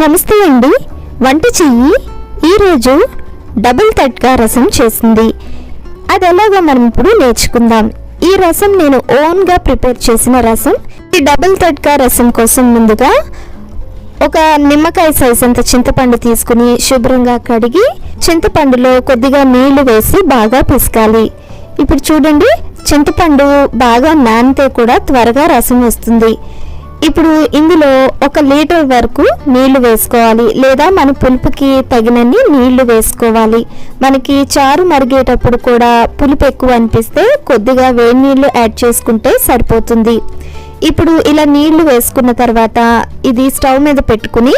నమస్తే అండి. వంట చెయ్యి ఈరోజు డబుల్ తట్కా రసం చేసింది. అది ఎలాగో మనం ఇప్పుడు నేర్చుకుందాం. ఈ రసం నేను ఓన్గా ప్రిపేర్ చేసిన రసం. ఈ డబుల్ తట్కా రసం కోసం ముందుగా ఒక నిమ్మకాయ సైజ్ అంత చింతపండు తీసుకుని శుభ్రంగా కడిగి చింతపండులో కొద్దిగా నీళ్ళు వేసి బాగా పిసకాలి. ఇప్పుడు చూడండి చింతపండు బాగా నానితే కూడా త్వరగా రసం వస్తుంది. ఇప్పుడు ఇందులో ఒక లీటర్ వరకు నీళ్ళు వేసుకోవాలి లేదా మన పులుపుకి తగినన్ని నీళ్ళు వేసుకోవాలి. మనకి చారు మరిగేటప్పుడు కూడా పులుపు ఎక్కువ అనిపిస్తే కొద్దిగా వేడి నీళ్ళు యాడ్ చేసుకుంటే సరిపోతుంది. ఇప్పుడు ఇలా నీళ్ళు వేసుకున్న తర్వాత ఇది స్టవ్ మీద పెట్టుకుని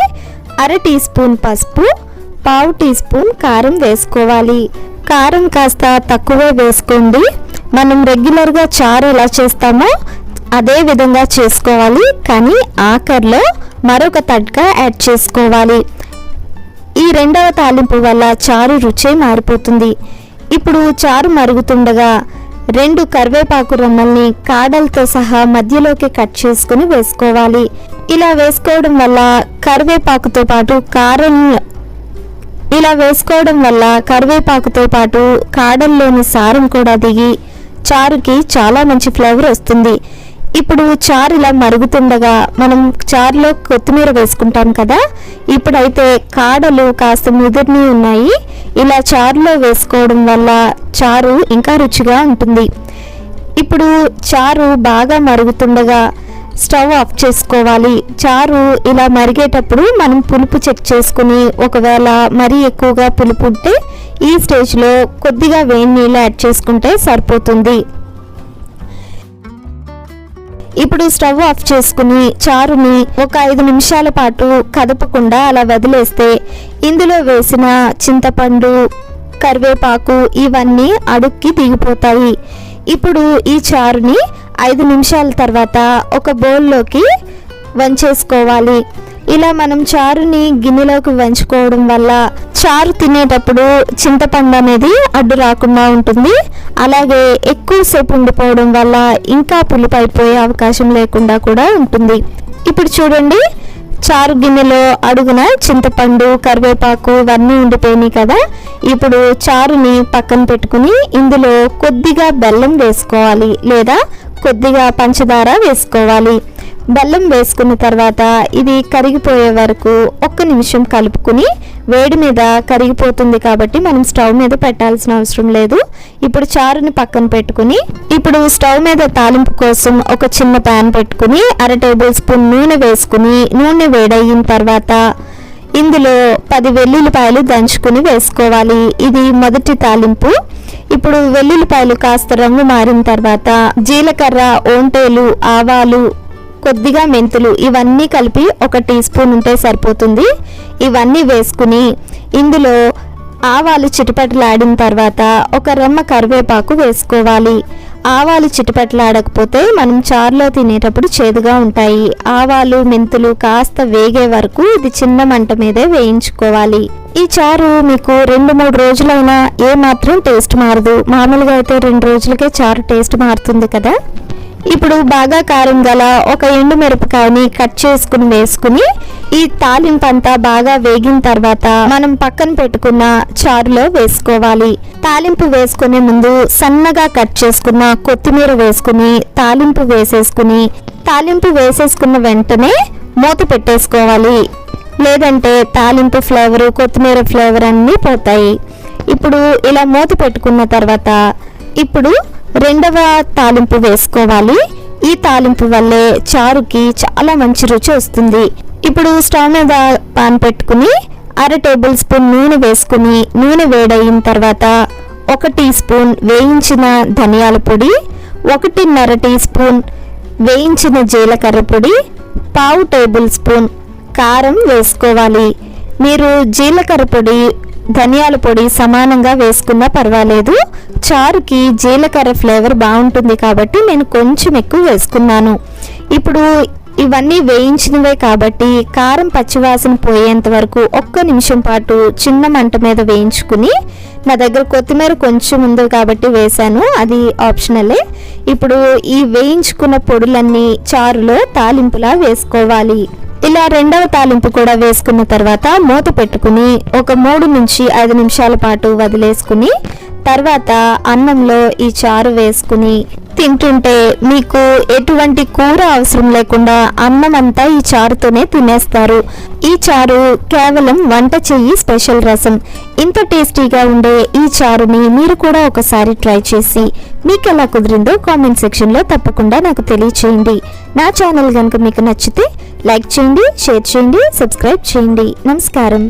అర టీ స్పూన్ పసుపు పావు టీ స్పూన్ కారం వేసుకోవాలి. కారం కాస్త తక్కువే వేసుకోండి. మనం రెగ్యులర్గా చారు ఎలా చేస్తామో అదే విధంగా చేసుకోవాలి కానీ ఆఖర్లో మరొక తడ్కా యాడ్ చేసుకోవాలి. ఈ రెండవ తాలింపు వల్ల చారు రుచే మారిపోతుంది. ఇప్పుడు చారు మరుగుతుండగా రెండు కరివేపాకు రమ్మల్ని కాడలతో సహా మధ్యలోకి కట్ చేసుకుని వేసుకోవాలి. ఇలా వేసుకోవడం వల్ల కరివేపాకుతో పాటు కారం ఇలా వేసుకోవడం వల్ల కరివేపాకుతో పాటు కాడల్లోని సారం కూడా దిగి చారుకి చాలా మంచి ఫ్లేవర్ వస్తుంది. ఇప్పుడు చారు ఇలా మరుగుతుండగా మనం చారులో కొత్తిమీర వేసుకుంటాం కదా? ఇప్పుడైతే కాడలు కాస్త ముదిరిని ఉన్నాయి. ఇలా చారులో వేసుకోవడం వల్ల చారు ఇంకా రుచిగా ఉంటుంది. ఇప్పుడు చారు బాగా మరుగుతుండగా స్టవ్ ఆఫ్ చేసుకోవాలి. చారు ఇలా మరిగేటప్పుడు మనం పులుపు చెక్ చేసుకుని ఒకవేళ మరీ ఎక్కువగా పులుపు ఉంటే ఈ స్టేజ్లో కొద్దిగా వేడి నీళ్ళు యాడ్ చేసుకుంటే సరిపోతుంది. ఇప్పుడు స్టవ్ ఆఫ్ చేసుకుని చారుని ఒక ఐదు నిమిషాల పాటు కదపకుండా అలా వదిలేస్తే ఇందులో వేసిన చింతపండు కరివేపాకు ఇవన్నీ అడుక్కి దిగిపోతాయి. ఇప్పుడు ఈ చారుని ఐదు నిమిషాల తర్వాత ఒక బౌల్లోకి వంచేసుకోవాలి. ఇలా మనం చారుని గిన్నెలోకి వంచుకోవడం వల్ల చారు తినేటప్పుడు చింతపండు అనేది అడ్డు రాకుండా ఉంటుంది. అలాగే ఎక్కువసేపు ఉండిపోవడం వల్ల ఇంకా పులుపు అయిపోయే అవకాశం లేకుండా కూడా ఉంటుంది. ఇప్పుడు చూడండి చారు గిన్నెలో అడుగున చింతపండు కరివేపాకు ఇవన్నీ ఉండిపోయినాయి కదా. ఇప్పుడు చారుని పక్కన పెట్టుకుని ఇందులో కొద్దిగా బెల్లం వేసుకోవాలి లేదా కొద్దిగా పంచదార వేసుకోవాలి. బెల్లం వేసుకున్న తర్వాత ఇది కరిగిపోయే వరకు ఒక్క నిమిషం కలుపుకుని వేడి మీద కరిగిపోతుంది కాబట్టి మనం స్టవ్ మీద పెట్టాల్సిన అవసరం లేదు. ఇప్పుడు చారుని పక్కన పెట్టుకుని ఇప్పుడు స్టవ్ మీద తాలింపు కోసం ఒక చిన్న ప్యాన్ పెట్టుకుని అర టేబుల్ స్పూన్ నూనె వేసుకుని నూనె వేడయిన తర్వాత ఇందులో పది వెల్లుల్లిపాయలు దంచుకుని వేసుకోవాలి. ఇది మొదటి తాలింపు. ఇప్పుడు వెల్లుల్లిపాయలు కాస్త రంగు మారిన తర్వాత జీలకర్ర ఓంటేలు ఆవాలు కొద్దిగా మెంతులు ఇవన్నీ కలిపి ఒక టీ స్పూన్ ఉంటే సరిపోతుంది. ఇవన్నీ వేసుకుని ఇందులో ఆవాలు చిటపటలాడిన తర్వాత ఒక రెమ్మ కరివేపాకు వేసుకోవాలి. ఆవాలు చిటపటలాడకపోతే మనం చారులో తినేటప్పుడు చేదుగా ఉంటాయి. ఆవాలు మెంతులు కాస్త వేగే వరకు ఇది చిన్న మంట మీదే వేయించుకోవాలి. ఈ చారు మీకు రెండు మూడు రోజులైనా ఏ మాత్రం టేస్ట్ మారదు. మామూలుగా అయితే రెండు రోజులకే చారు టేస్ట్ మారుతుంది కదా? ఇప్పుడు బాగా కారం గల ఒక ఎండు మిరపకాయని కట్ చేసుకుని వేసుకుని ఈ తాలింపు అంతా బాగా వేగిన తర్వాత మనం పక్కన పెట్టుకున్న చారులో వేసుకోవాలి. తాలింపు వేసుకునే ముందు సన్నగా కట్ చేసుకున్న కొత్తిమీర వేసుకుని తాలింపు వేసేసుకుని తాలింపు వేసేసుకున్న వెంటనే మూత పెట్టేసుకోవాలి. లేదంటే తాలింపు ఫ్లేవరు కొత్తిమీర ఫ్లేవర్ అన్నీ పోతాయి. ఇప్పుడు ఇలా మూత పెట్టుకున్న తర్వాత ఇప్పుడు రెండవ తాలింపు వేసుకోవాలి. ఈ తాలింపు వల్లే చారుకి చాలా మంచి రుచి వస్తుంది. ఇప్పుడు స్టవ్ మీద పాన్ పెట్టుకుని అర టేబుల్ స్పూన్ నూనె వేసుకుని నూనె వేడయిన తర్వాత ఒక టీ స్పూన్ వేయించిన ధనియాల పొడి ఒకటిన్నర టీ స్పూన్ వేయించిన జీలకర్ర పొడి పావు టేబుల్ స్పూన్ కారం వేసుకోవాలి. మీరు జీలకర్ర పొడి ధనియాల పొడి సమానంగా వేసుకున్నా పర్వాలేదు. చారుకి జీలకర్ర ఫ్లేవర్ బాగుంటుంది కాబట్టి నేను కొంచెం ఎక్కువ వేసుకున్నాను. ఇప్పుడు ఇవన్నీ వేయించినవే కాబట్టి కారం పచ్చివాసన పోయేంత వరకు ఒక్క నిమిషం పాటు చిన్న మంట మీద వేయించుకుని నా దగ్గర కొత్తిమీర కొంచెం ఉంది కాబట్టి వేశాను. అది ఆప్షనలే. ఇప్పుడు ఈ వేయించుకున్న పొడులన్నీ చారులో తాలింపులా వేసుకోవాలి. ఇలా రెండవ తాలింపు కూడా వేసుకున్న తర్వాత మూత పెట్టుకుని ఒక మూడు నుంచి ఐదు నిమిషాల పాటు వదిలేసుకుని తర్వాత అన్నంలో ఈ చారు వేసుకుని తింటుంటే మీకు ఎటువంటి కూర అవసరం లేకుండా అన్నం అంతా ఈ చారుతోనే తినేస్తారు. ఈ చారు కేవలం వంట చెయ్యి స్పెషల్ రసం. ఇంత టేస్టీగా ఉండే ఈ చారుని మీరు కూడా ఒకసారి ట్రై చేసి మీకు ఎలా కుదిరిందో కామెంట్ సెక్షన్లో తప్పకుండా నాకు తెలియచేయండి. నా ఛానల్ కనుక మీకు నచ్చితే లైక్ చేయండి షేర్ చేయండి సబ్స్క్రైబ్ చేయండి. నమస్కారం.